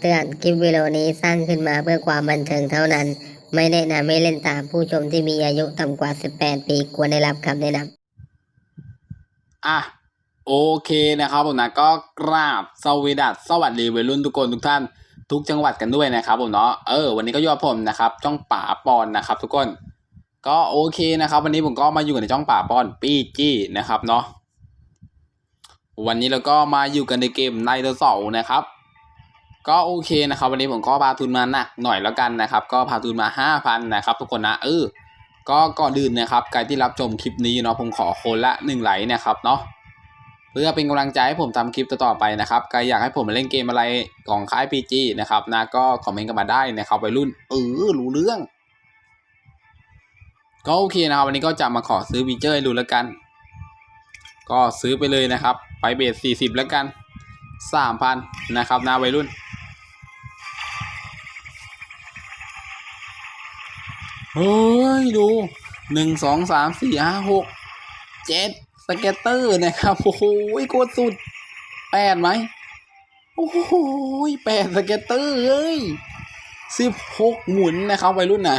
คำเตือน คลิปวิดีโอนี้สร้างขึ้นมาเพื่อความบันเทิงเท่านั้น ไม่แนะนำให้เล่นตามผู้ชมที่มีอายุต่ำกว่า 18 ปีควรได้รับคำแนะนำอะโอเคนะครับผมนะก็กราบสวีดัสสวัสดีวัยรุ่นทุกคนทุกท่าน ทุกจังหวัดกันด้วยนะครับผมเนาะเออวันนี้ก็อยู่กับผมนะครับจ้องป่าปอนนะครับ ทุกคนก็โอเคนะครับ วันนี้ผมก็มาอยู่ในจ้องป่าปอนปีจี้นะครับเนาะวันนี้เราก็มาอยู่กันในเกมไนเดอร์เสานะครับ ก็โอเคนะครับ วันนี้ผมก็พาทุนมาหนักหน่อยแล้วกันนะครับ ก็พาทุนมาห้าพันนะครับ ทุกคนนะเออก็ก่อนอื่นนะครับใครที่รับชมคลิปนี้เนาะผมขอคนละหนึ่งไลนะครับเนาะเพื่อเป็นกำลังใจให้ผมทำคลิปต่อไปนะครับใครอยากให้ผมมาเล่นเกมอะไรของค่าย PG นะครับนะก็คอมเมนต์กันมาได้นะครับวัยรุ่นเออรู้เรื่อง ก็โอเคนะครับ วันนี้ก็จะมาขอซื้อวีเจอร์ให้ดูแล้วกัน ก็ซื้อไปเลยนะครับ ไปเบสสี่สิบแล้วกันสามพันนะครับนะวัยรุ่น ฮ้ย ดูหนึ่งสองสามสี่ห้าหกเจ็ดสเก็ตเตอร์นะครับ โอ้โหโคตรสุดแปดไหมโอ้โหแปดสเก็ตเตอร์เอ้ยสิบหกหมุนนะครับวัยรุ่นนะ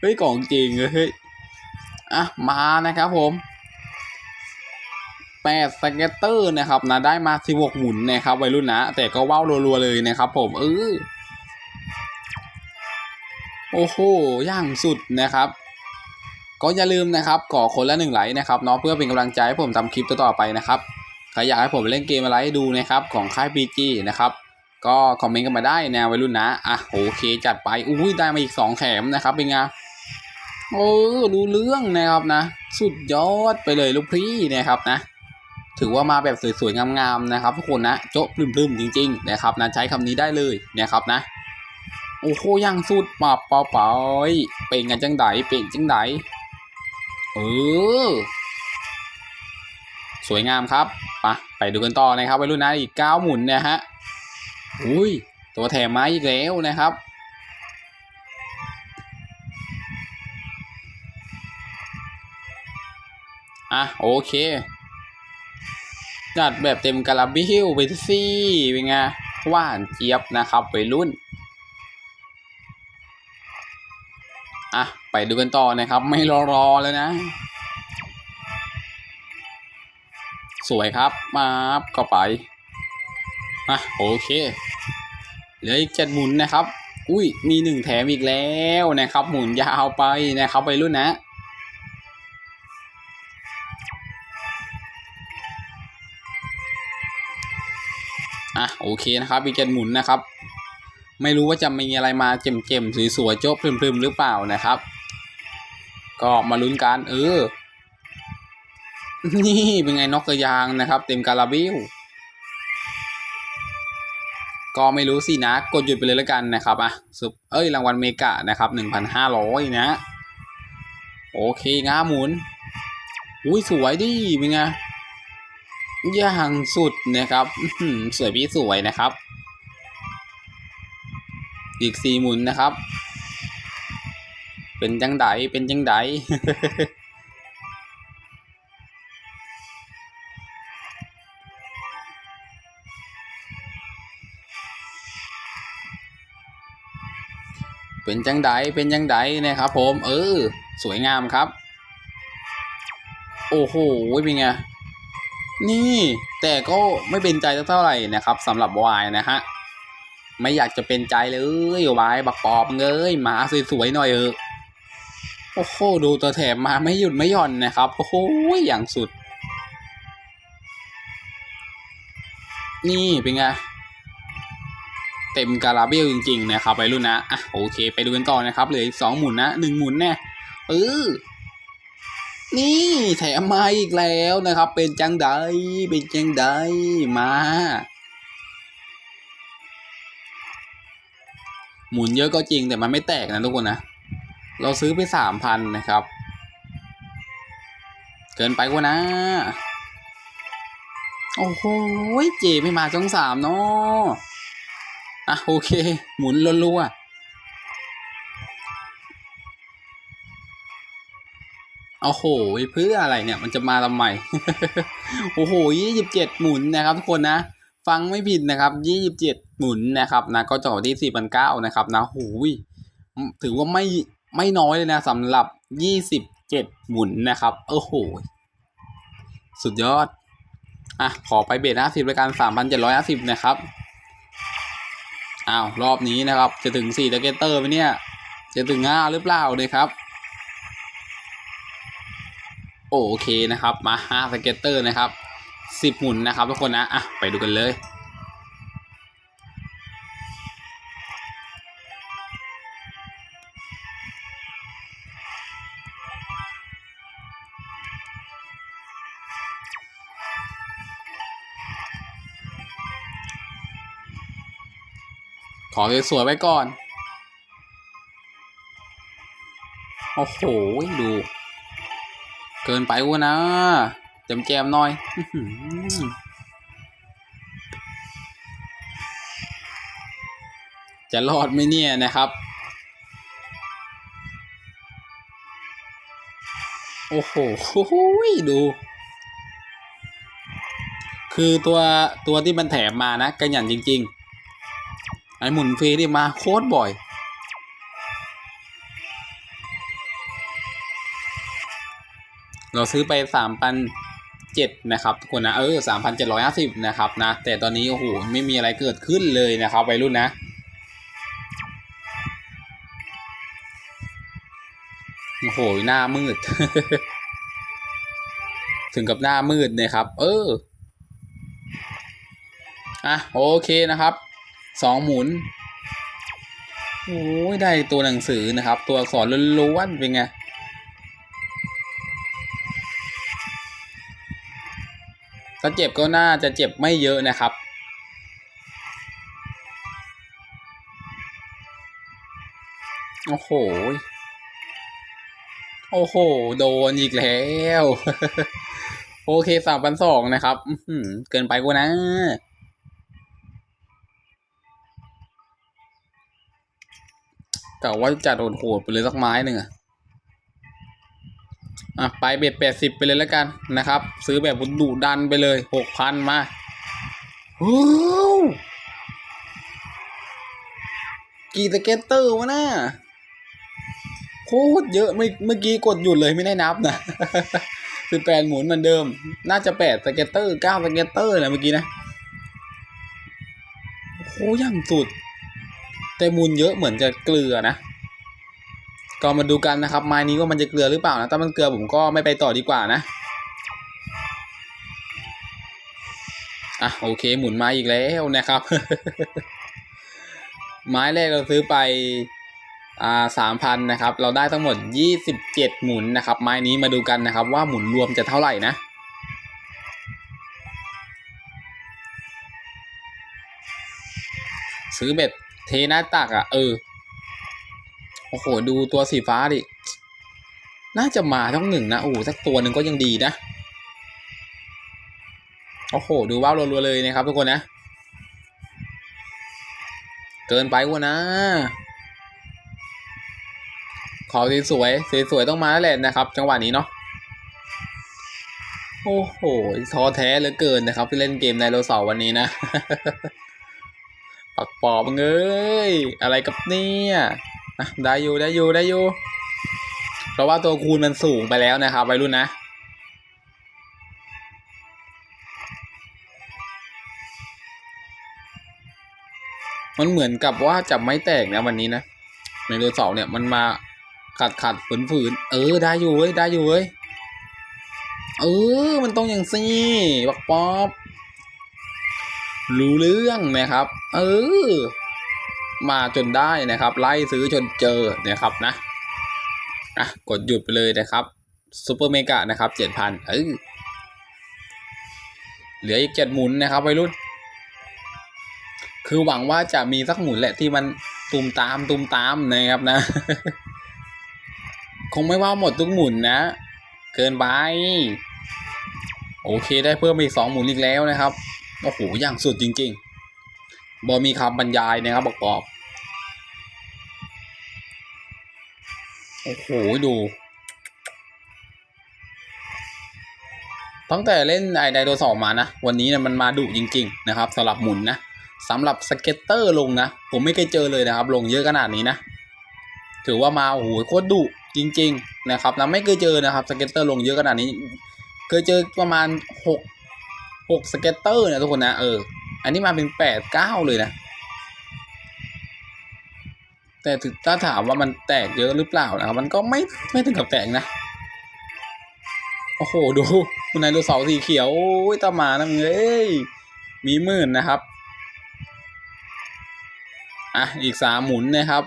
เฮ้ยของจริงเฮ้ยอะมานะครับผมแปดสเก็ตเตอร์นะครับนะได้มาสิบหกหมุนนะครับวัยรุ่นนะแต่ก็ว้าวรัวๆเลยนะครับ ผมเออ โอ้โหย่างสุดนะครับก็อย่าลืมนะครับขอคนละหนึ่งไลค์นะครับเนาะเพื่อเป็นกำลังใจให้ผมทำคลิปต่อๆไปนะครับใครอยากให้ผมเล่นเกมอะไรให้ดูนะครับของค่าย PG นะครับก็คอมเมนต์กันมาได้แนววัยรุ่นนะอะโอเคจัดไปอุ้ยได้มาอีกสองแถมนะครับเป็นไงโอ้รู้เรื่องนะครับนะ สุดยอดไปเลยลูกพี่นะครับนะ ถือว่ามาแบบสวยๆงามๆนะครับทุกคนนะโจ๊ะปลื้มๆจริง ๆ นะครับนะใช้คำนี้ได้เลยนะครับนะ อ้โหยังสุดมาเปล่าเปล่าเป็นกันจังไดเป็นจังไดเออสวยงามครับไปไปดูกันต่อนะครับวัยรุ่นนะอีกเก้าหมุนเนะฮะอุ้ยตัวแถมไมาอีกแล้วนะครับอะโอเคจัดแบบเต็มกาลาบิลไปที่ซี่เป็นไงหว่านเจี๊ยบนะครับวัยรุ่น อะ ไปดูกันต่อนะครับ ไม่รอรอแล้วนะ สวยครับ มาก็ไปอะโอเค เหลืออีกเจ็ดหมุนนะครับ อุ้ย มีหนึ่งแถมอีกแล้วนะครับ หมุนยาวไปนะครับไปรุ่นนะอะโอเคนะครับอีกเจ็ดหมุนนะครับ ไม่รู้ว่าจะมีอะไรมาเจ็มๆสวยๆโจ๊บพรึมๆหรือเปล่านะครับ ก็มาลุ้นกันเออ นี่เป็นไงนกกระยางนะครับ เต็มการาบิลก็ไม่รู้สินะ กดหยุดไปเลยแล้วกันนะครับอะสุบเอ้ยรางวัลเมกะนะครับหนึ่งพันห้าร้อยนะ โอเคง้าหมุนอุ้ยสวยดิเป็นไงอย่างสุดนะครับสวยพี่สวยนะครับ อีกสี่หมุนนะครับ เป็นจังไดเป็นจังไดเป็นจังไดเป็นจังไดนะครับผม เออ สวยงามครับ โอ้โหเป็นไง นี่ แต่ก็ไม่เป็นใจเท่าไหร่นะครับสำหรับวายนะฮะ ไม่อยากจะเป็นใจเลยวายบักปอบเงยหมาสวยๆหน่อยเออโอ้โหดูตัวแถมมาไม่หยุดไม่หย่อนนะครับโอ้โหอย่างสุด นี่เป็นไงเต็มการาเบลจริง ๆ นะครับไปรุ่นนะอะโอเค ไปดูกันต่อนะครับเหลืออีกสองหมุนนะหนึ่งหมุนแน่เออนี่แถมมาอีกแล้วนะครับ เป็นจังไดเป็นจังไดมา หมุนเยอะก็จริงแต่มันไม่แตกนะทุกคนนะ เราซื้อไปสามพันนะครับ เกินไปกว่านะ โอ้โหเจไม่มาช่องสามเนาะอะโอเค หมุนรัวๆโอ้โหเพื่ออะไรเนี่ยมันจะมาทำไม โอ้โหยี่สิบเจ็ดหมุนนะครับทุกคนนะ ฟังไม่ผิดนะครับยี่สิบเจ็ด หมุนนะครับนะก็จบที่สี่พันเก้านะครับนะหูยถือว่าไม่ไม่น้อยเลยนะสำหรับยี่สิบเจ็ดหมุนนะครับโอ้โหสุดยอดอะขอไปเบสห้าสิบรายการสามพันเจ็ดร้อยห้าสิบนะครับอ้าวรอบนี้นะครับ จะถึงสี่ตะเกเตอร์ไหมเนี่ย จะถึงห้าหรือเปล่าเนี่ยครับโอเคนะครับมาห้าสเก็ตเตอร์นะครับสิบหมุนนะครับทุกคนนะอะไปดูกันเลย ขอสวยๆไว้ก่อน โอ้โห ดู เกินไปวะนะจมแจมๆหน่อยจะรอดไหมเนี่ยนะครับ โอ้โห ดู คือตัวตัวที่มันแถมมานะกันหยันจริง ๆ ไอ้หมุนฟรีนี่มาโคตรบ่อย เราซื้อไปสามพันเจ็ดนะครับทุกคนนะเออสามพันเจ็ดร้อยห้าสิบนะครับนะ แต่ตอนนี้โอ้โหไม่มีอะไรเกิดขึ้นเลยนะครับวัยรุ่นนะโอ้โหหน้ามืด ถึงกับหน้ามืดนะครับ เอออะโอเคนะครับ สองหมุนโอ้ยได้ตัวหนังสือนะครับ ตัวอักษรล้วนๆเป็นไงถ้าเจ็บก็น่าจะเจ็บไม่เยอะนะครับโอ้โห โอ้โห โดนอีกแล้ว โอเคสามพันสองนะครับ เกินไปกว่านะ กะว่าจะโดโหดไปเลยสักไม้หนึ่งอะอะไปเบ็ดแปดสิบไปเลยแล้วกันนะครับ ซื้อแบบดุดันไปเลยหกพันมาโอ้กี่สเก็ตเตอร์วะน่าโคตรเยอะไม่เมื่อกี้กดหยุดเลยไม่ได้นับนะสิบแปดหมุนเหมือนเดิม น่าจะแปดสเก็ตเตอร์เก้าสเก็ตเตอร์นะเมื่อกี้นะโอ้ย่งสุด แต่มูลเยอะเหมือนจะเกลือนะ ก็มาดูกันนะครับไม้นี้ว่ามันจะเกลือหรือเปล่านะ ถ้ามันเกลือผมก็ไม่ไปต่อดีกว่านะ อะโอเคหมุนไมาอีกแล้วนะครับ ไม้แรกเราซื้อไปอ่าสามพันนะครับ เราได้ทั้งหมดยี่สิบเจ็ดหมุนนะครับ ไม้นี้มาดูกันนะครับ ว่าหมุนรวมจะเท่าไหร่นะซื้อเบ็ด เทหน้าตักอะ เออ โอ้โห ดูตัวสีฟ้าดิ น่าจะมาทั้งหนึ่งนะ โอ้สักตัวหนึ่งก็ยังดีนะ โอ้โห ดูว้าวรัวๆเลยนะครับทุกคนนะ เกินไปกว่านะ ขอสวยๆสวยๆต้องมาแล้วแหละนะครับ จังหวะนี้เนาะโอ้โหท้อแท้เหลือเกินนะครับ ที่เล่นเกมไดโนเสาร์วันนี้นะ ปักปอบมึงเอ้ยอะไรกับเนี่ยอะได้อยู่ได้อยู่ได้อยู่เพราะว่าตัวคูณมันสูงไปแล้วนะครับวัยรุ่นนะมันเหมือนกับว่าจะไม่แตกนะวันนี้นะในตัวเสาเนี่ยมันมาขัดขัดฝืนฝืนเออได้อยู่เว้ยได้อยู่เว้ยเออมันต้องอย่างซี่บักป๊อบ รู้เรื่องนะครับ เออ มาจนได้นะครับ ไล่ซื้อจนเจอนะครับนะอะกดหยุดไปเลยนะครับซูเปอร์เมกะนะครับเจ็ดพันเออเหลืออีกเจ็ดหมุนนะครับวัยรุ่น คือหวังว่าจะมีสักหมุนแหละที่มันตุมตามตุมตามนะครับนะ คงไม่ว่าหมดทุกหมุนนะ เกินไป โอเคได้เพิ่มอีกสองหมุนอีกแล้วนะครับ โอ้โหอย่างสุดจริง ๆบอมีคำบรรยายนะครับบอกอกโอ้โหดู ตั้งแต่เล่นไอไดโนเสาร์มานะ วันนี้เนี่ยมันมาดุจริง ๆ นะครับสำหรับหมุนนะสำหรับสเก็ตเตอร์ลงนะ ผมไม่เคยเจอเลยนะครับ ลงเยอะขนาดนี้นะ ถือว่ามาโอ้โหโคตรดุจริง ๆ นะครับนะไม่เคยเจอนะครับสเก็ตเตอร์ลงเยอะขนาดนี้ เคยเจอประมาณหก หกสเก็ตเตอร์นะทุกคนนะเออ อันนี้มาเป็นแปดเก้าเลยนะ แต่ถึงถ้าถามว่ามันแตกเยอะหรือเปล่านะครับ มันก็ไม่ไม่ถึงกับแตกนะ โอ้โห ดู คุณนายดูเสาสีเขียว โอ้ยตาหมานะมึงเอ้ย มีหมื่นนะครับ อะ อีกสามหมุนนะครับ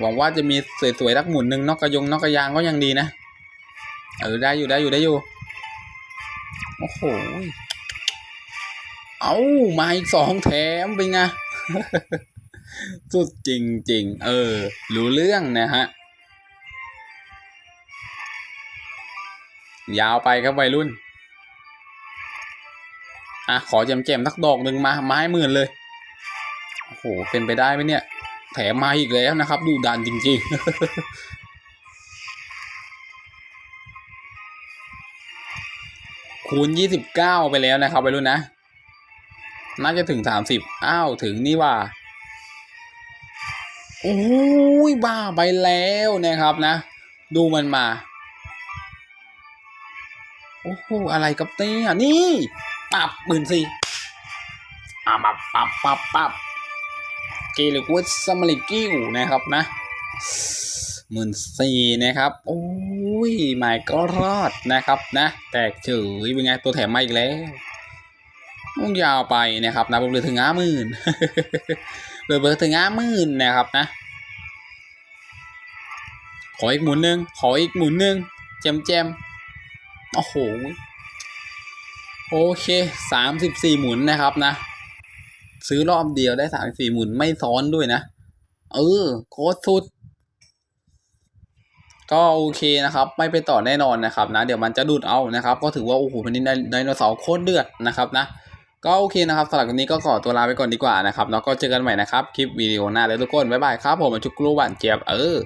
หวังว่าจะมีสวยๆทักหมุนหนึ่งนอกกระยงนอกกระยางก็ยังดีนะ เออได้อยู่ได้อยู่ได้อยู่ โอ้โห เอามาอีกสองแถมเป็นไง สุดจริงๆเออ รู้เรื่องนะฮะ ยาวไปครับวัยรุ่น อะ ขอแจมๆสักดอกหนึ่งมา ไม้หมื่นเลย โอ้โห เป็นไปได้ไหมเนี่ย แถมมาอีกแล้วนะครับ ดูดันจริง ๆ คูณยี่สิบเก้าไปแล้วนะครับวัยรุ่นนะ น่าจะถึงสามสิบอ้าวถึงนี่ว่าโอ้ยบ้าไปแล้วนะครับนะ ดูมันมา โอ้โหอะไรกับเนี่ยนี่ปับหมื่นสี่อะปับปับปับปับเกลิกวสมลิกิ้วนะครับนะ หมื่นสี่นะครับ โอ้ยไม่ก็รอดนะครับนะ แตกเฉยเป็นไงตัวแถมมาอีกแล้วมุ่งยาวไปนะครับนะผมเลยถึงห้าหมื่นเลยเบอร์ถึงห้าหมื่นนะครับนะ ขออีกหมุนหนึ่งขออีกหมุนหนึ่งแจมแจมโอ้โหโอเคสามสิบสี่หมุนนะครับนะ ซื้อรอบเดียวได้สามสี่หมุนไม่ซ้อนด้วยนะ เออโคตรสุด ก็โอเคนะครับไม่ไปต่อแน่นอนนะครับนะเดี๋ยวมันจะดูดเอานะครับ ก็ถือว่าโอ้โหวันนี้ไดโนเสาร์โคตรเดือดนะครับนะก็โอเคนะครับสำหรับวันนี้ก็ขอตัวลาไปก่อนดีกว่านะครับแล้วก็เจอกันใหม่นะครับคลิปวิดีโอหน้าเลยทุกคนบ๊ายบายครับผมจุกรูหวานเจี๊ยบเออ